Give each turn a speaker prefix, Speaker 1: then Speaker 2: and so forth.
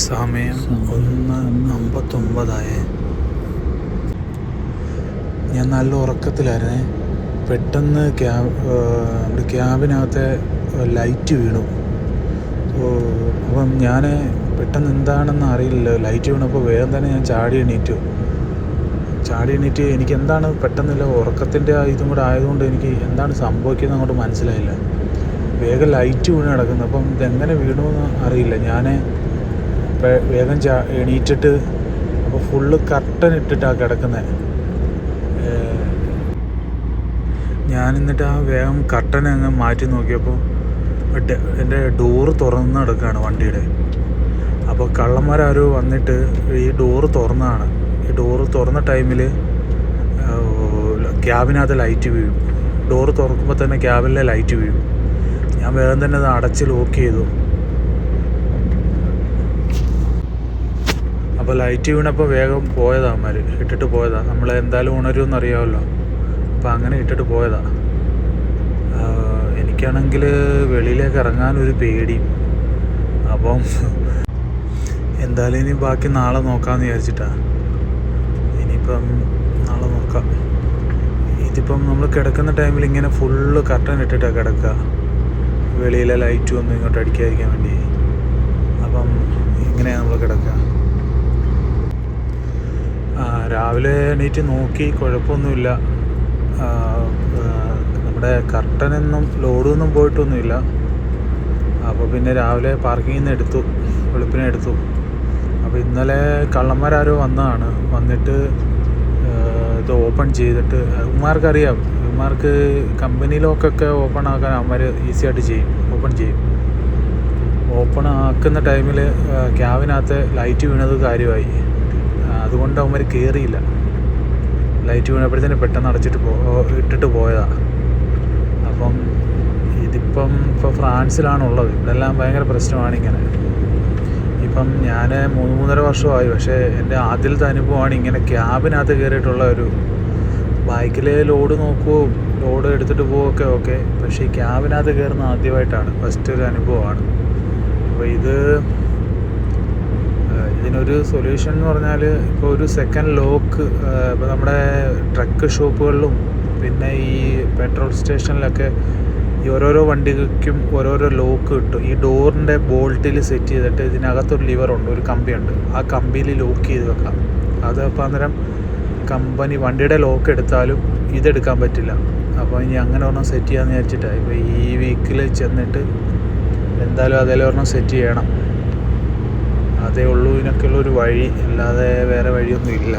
Speaker 1: സമയം ഒന്ന് അമ്പത്തൊമ്പതായേ. ഞാൻ നല്ല ഉറക്കത്തിലായിരുന്നേ. പെട്ടെന്ന് ക്യാബ് നമ്മുടെ ക്യാബിനകത്തെ ലൈറ്റ് വീണു. അപ്പം ഞാൻ പെട്ടെന്ന് എന്താണെന്ന് അറിയില്ല ലൈറ്റ് വീണപ്പോൾ വേഗം തന്നെ ഞാൻ ചാടി എണീറ്റു. ചാടി എണീറ്റ് എനിക്ക് എന്താണ് പെട്ടെന്നില്ല ഉറക്കത്തിന്റെ ഇതും കൂടെ ആയതുകൊണ്ട് എനിക്ക് എന്താണ് സംഭവിക്കുന്നത് അങ്ങോട്ട് മനസ്സിലായില്ല. വേഗം ലൈറ്റ് വീണ് കിടക്കുന്നു. അപ്പം ഇതെങ്ങനെ വീണു എന്ന് അറിയില്ല. ഞാൻ വേഗം ചാ എണീറ്റിട്ട് അപ്പോൾ ഫുള്ള് കർട്ടൻ ഇട്ടിട്ടാണ് കിടക്കുന്നത് ഞാൻ എന്നിട്ട് ആ വേഗം കർട്ടൻ അങ്ങ് മാറ്റി നോക്കിയപ്പോൾ എന്റെ ഡോറ് തുറന്ന് കിടക്കുകയാണ് വണ്ടിയുടെ. അപ്പോൾ കള്ളന്മാരാരോ വന്നിട്ട് ഈ ഡോറ് തുറന്നതാണ്. ഈ ഡോറ് തുറന്ന ടൈമിൽ ക്യാബിനകത്ത് ലൈറ്റ് വീഴും. ഡോറ് തുറക്കുമ്പോൾ തന്നെ ക്യാബിലെ ലൈറ്റ് വീഴും. ഞാൻ വേഗം തന്നെ അത് അടച്ച് ലോക്ക് ചെയ്തു. അപ്പോൾ ലൈറ്റ് വീണപ്പോൾ വേഗം പോയതാണ് അവന്മാർ ഇട്ടിട്ട് പോയതാണ് നമ്മൾ എന്തായാലും ഉണരുമെന്ന് അറിയാമല്ലോ അപ്പോൾ അങ്ങനെ ഇട്ടിട്ട് പോയതാണ് എനിക്കാണെങ്കിൽ വെളിയിലേക്ക് ഇറങ്ങാനൊരു പേടി. അപ്പം എന്തായാലും ഇനി ബാക്കി നാളെ നോക്കാമെന്ന് വിചാരിച്ചിട്ടാണ് ഇനിയിപ്പം നാളെ നോക്കാം. ഇതിപ്പം നമ്മൾ കിടക്കുന്ന ടൈമിൽ ഇങ്ങനെ ഫുള്ള് കർട്ടൻ ഇട്ടിട്ടാണ് കിടക്കുക. വെളിയിലെ ലൈറ്റ് ഒന്നും ഇങ്ങോട്ട് അടിക്കാതിരിക്കാൻ വേണ്ടി. അപ്പം ഇങ്ങനെയാണ് നമ്മൾ കിടക്കുക ആ, രാവിലെ എണീറ്റ് നോക്കി കുഴപ്പമൊന്നുമില്ല. നമ്മുടെ കർട്ടനൊന്നും ലോഡൊന്നും പോയിട്ടൊന്നുമില്ല. അപ്പോൾ പിന്നെ രാവിലെ പാർക്കിങ്ങിൽ നിന്ന് എടുത്തു വെളുപ്പിനെ എടുത്തു. അപ്പോൾ ഇന്നലെ കള്ളന്മാരാരോ വന്നതാണ്. വന്നിട്ട് ഇത് ഓപ്പൺ ചെയ്തിട്ട് ഉമ്മാർക്കറിയാം. ഉമ്മാർക്ക് കമ്പനി ലോക്കൊക്കെ ഓപ്പൺ ആക്കാൻ അവന്മാർ ഈസി ആയിട്ട് ചെയ്യും ഓപ്പൺ ചെയ്യും. ഓപ്പൺ ആക്കുന്ന ടൈമിൽ ക്യാബിനകത്ത് ലൈറ്റ് വീണത് കാര്യമായി. അതുകൊണ്ട് അവന്മാർ കയറിയില്ല ലൈറ്റ് വീണപ്പോഴത്തേന് പെട്ടെന്ന് അടച്ചിട്ട് പോ ഇട്ടിട്ട് പോയതാണ് അപ്പം ഇതിപ്പം ഇപ്പോൾ ഫ്രാൻസിലാണുള്ളത്. ഇവിടെല്ലാം ഭയങ്കര പ്രശ്നമാണ് ഇങ്ങനെ. ഇപ്പം ഞാൻ മൂന്ന് മൂന്നര വർഷമായി. പക്ഷേ എന്റെ ആദ്യത്തെ അനുഭവമാണ് ഇങ്ങനെ ക്യാബിനകത്ത് കയറിയിട്ടുള്ള ഒരു ബൈക്കിലെ ലോഡ് നോക്കുകയും ലോഡ് എടുത്തിട്ട് പോവുകയൊക്കെ ഓക്കെ പക്ഷേ ഈ ക്യാബിനകത്ത് കയറുന്ന ആദ്യമായിട്ടാണ്. ഫസ്റ്റ് ഒരു അനുഭവമാണ്. അപ്പോൾ ഇത് ഇതിനൊരു സൊല്യൂഷൻ എന്ന് പറഞ്ഞാൽ ഇപ്പോൾ ഒരു സെക്കൻഡ് ലോക്ക് ഇപ്പോൾ നമ്മുടെ ട്രക്ക് ഷോപ്പുകളിലും പിന്നെ ഈ പെട്രോൾ സ്റ്റേഷനിലൊക്കെ ഈ ഓരോരോ വണ്ടിക്കും ഓരോരോ ലോക്ക് കിട്ടും. ഈ ഡോറിന്റെ ബോൾട്ടിൽ സെറ്റ് ചെയ്തിട്ട് ഇതിനകത്തൊരു ലിവറുണ്ട് ഒരു കമ്പിയുണ്ട്. ആ കമ്പിയിൽ ലോക്ക് ചെയ്ത് വെക്കാം. അത് അപ്പോൾ അന്നേരം കമ്പനി വണ്ടിയുടെ ലോക്ക് എടുത്താലും ഇതെടുക്കാൻ പറ്റില്ല. അപ്പോൾ ഇനി അങ്ങനെ ഒരെണ്ണം സെറ്റ് ചെയ്യാമെന്ന് വിചാരിച്ചിട്ടാണ് ഇപ്പോൾ ഈ വീക്കിൽ ചെന്നിട്ട് എന്തായാലും അതേലും ഒരെണ്ണം സെറ്റ് ചെയ്യണം. അതേ ഉള്ളൂ. ഇതിനൊക്കെയുള്ളൊരു വഴി. അല്ലാതെ വേറെ വഴിയൊന്നും ഇല്ല